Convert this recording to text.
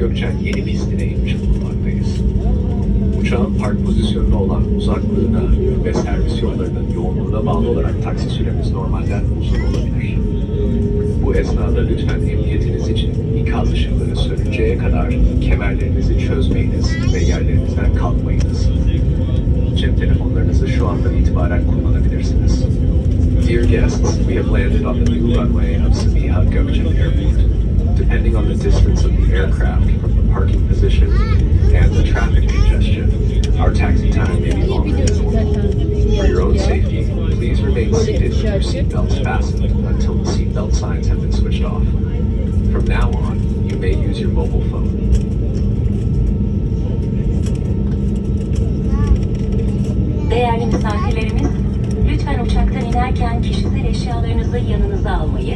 Gökçen yeni pistine inmiş bulunmaktayız. Uçağın park pozisyonunda olan uzaklığına ve servis yollarının yoğunluğuna bağlı olarak taksi süremiz normalden uzun olabilir. Bu esnada lütfen emniyetiniz için ikaz ışıkları sönünceye kadar kemerlerinizi çözmeyiniz ve yerlerinizden kalkmayınız. Cep telefonlarınızı şu andan itibaren kullanabilirsiniz. Dear guests, we have landed on the new runway of Sabiha Gökçen Airport. Distance of the aircraft from the parking position and the traffic congestion, our taxi time may be longer than normal. For your own safety, please remain seated with your seatbelts fastened until the seatbelt signs have been switched off. From now on, you may use your mobile phone. Değerli misafirlerimiz, lütfen uçaktan inerken kişisel eşyalarınızı yanınıza almayı